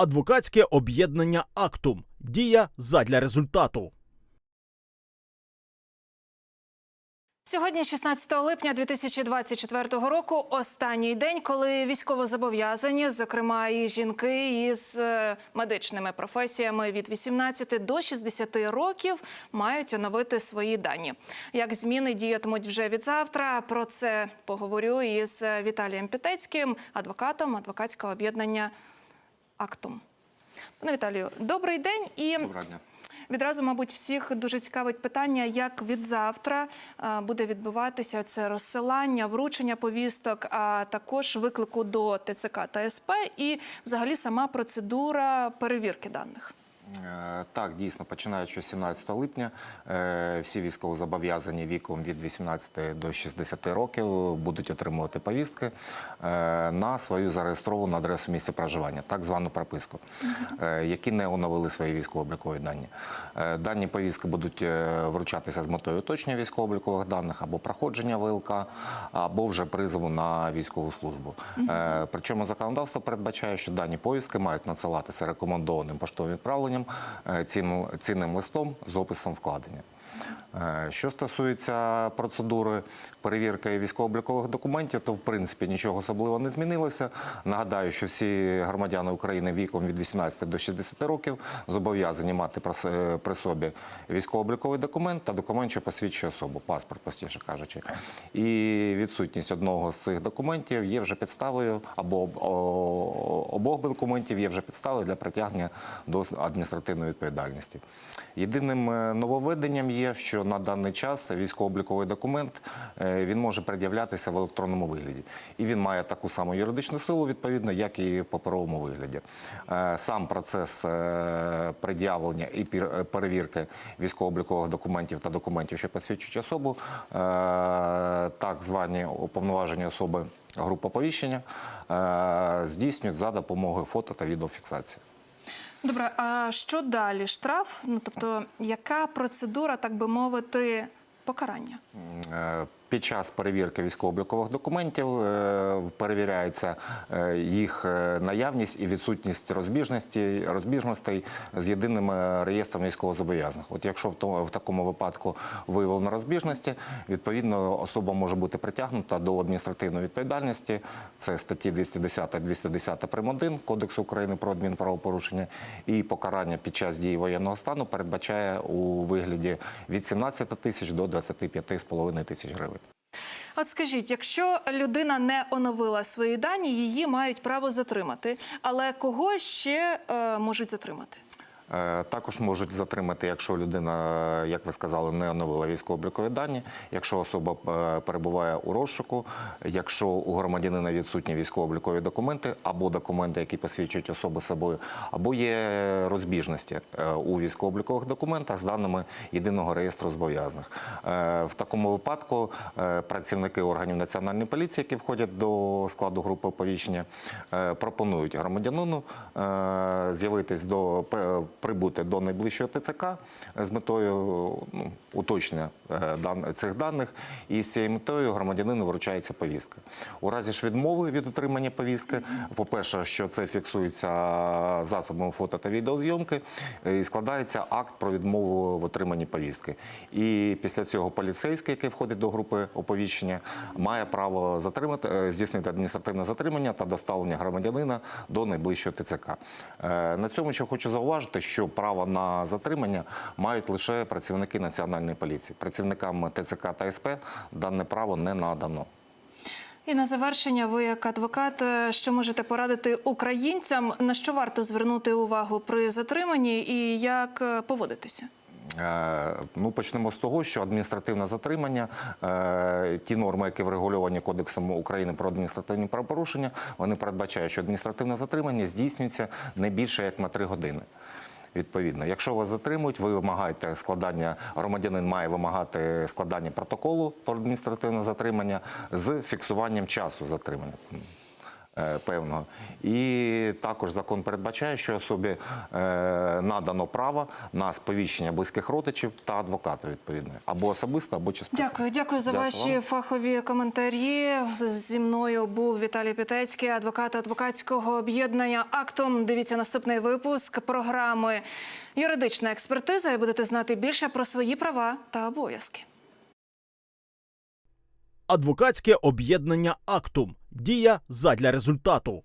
адвокатське об'єднання Актум. Дія задля результату. Сьогодні, 16 липня 2024 року, останній день, коли військовозобов'язані, зокрема і жінки із е, медичними професіями від 18 до 60 років, мають оновити свої дані. Як зміни діятимуть вже від завтра? Про це поговорю із Віталієм Пітецьким, адвокатом адвокатського об'єднання Актум. Пане Віталію, добрий день і Доброго дня. Відразу, мабуть, всіх дуже цікавить питання, як від завтра е, буде відбуватися це розсилання, вручення повісток, а також виклику до ТЦК та СП і взагалі сама процедура перевірки даних. Е, Так, дійсно, починаючи з 17 липня, е, всі військовозобов'язані віком від 18 до 60 років будуть отримувати повістки е, на свою зареєстровану адресу місця проживання, так звану прописку, які не оновили свої військово-облікові дані. Дані повістки будуть вручатися з метою уточнення військово-облікових даних або проходження ВЛК, або вже призову на військову службу. Причому законодавство передбачає, що дані повістки мають надсилатися рекомендованим поштовим відправленням цінним, цінним листом з описом вкладення. Е, Що стосується процедури перевірки військово-облікових документів, то в принципі нічого особливо не змінилося. Нагадаю, що всі громадяни України віком від 18 до 60 років зобов'язані мати при собі військово-обліковий документ та документ, що посвідчує особу, паспорт, простіше кажучи. І відсутність одного з цих документів є вже підставою, або обох документів є вже підставою для притягнення до адміністративної відповідальності. Єдиним е, нововведенням є, що на даний час військово-обліковий документ е, він може пред'являтися в електронному вигляді, і він має таку саму юридичну силу, відповідно, як і в паперовому вигляді. Е, Сам процес е, пред'явлення і перевірки військово-облікових документів та документів, що посвідчують особу, так звані уповноважені особи групи оповіщення, е, здійснюють за допомогою фото та відеофіксації. Добре, а що далі? Штраф? Ну тобто, яка процедура, так би мовити, покарання? Під час перевірки військово-облікових документів е, перевіряється е, їх е, наявність і відсутність розбіжності, розбіжностей з єдиним реєстром військовозобов'язаних. От якщо в, то- в такому випадку виявлено розбіжності, відповідно особа може бути притягнута до адміністративної відповідальності. Це статті 210 210 прим. 1 Кодексу України про адмінправопорушення. І покарання під час дії воєнного стану передбачає у вигляді від 17 тисяч до 25,5 тисяч гривень. От скажіть, якщо людина не оновила свої дані, її мають право затримати. Але кого ще е, можуть затримати? Е, Також можуть затримати, якщо людина, як ви сказали, не оновила військово-облікові дані, якщо особа е, перебуває у розшуку, якщо у громадянина відсутні військово-облікові документи або документи, які посвідчують особу собою, або є розбіжності е, у військово-облікових документах з даними єдиного реєстру зобов'язаних. В такому випадку працівники органів національної поліції, які входять до складу групи оповіщення, пропонують громадянину з'явитись до прибути до найближчого ТЦК з метою ну, уточнення е, цих даних, і з цією метою громадянину вручається повістка. У разі ж відмови від отримання повістки, по-перше, що це фіксується засобами фото та відеозйомки, е, і складається акт про відмову в отриманні повістки. І після цього поліцейський, який входить до групи оповіщення, має право затримати, е, здійснити адміністративне затримання та доставлення громадянина до найближчого ТЦК. На цьому ще хочу зауважити, що право на затримання мають лише працівники національної поліції. Працівникам ТЦК та СП дане право не надано. І на завершення, ви як адвокат, е, що можете порадити українцям, на що варто звернути увагу при затриманні і як е, поводитися? Е, Ну, почнемо з того, що адміністративне затримання, ті норми, які врегульовані Кодексом України про адміністративні правопорушення, вони передбачають, що адміністративне затримання здійснюється не більше як на три години. Відповідно, якщо вас затримують, ви вимагаєте складання, громадянин має вимагати складання протоколу про адміністративне затримання з фіксуванням часу затримання. Е, певного. І також закон передбачає, що особі е, надано право на сповіщення близьких родичів та адвоката відповідно, або особисто, або працівника. Дякую, дякую за Дякую ваші вам. фахові коментарі. Зі мною був Віталій Пітецький, адвокат адвокатського об'єднання Актом. Дивіться наступний випуск програми Юридична експертиза і будете знати більше про свої права та обов'язки. Адвокатське об'єднання Актум. Дія задля результату.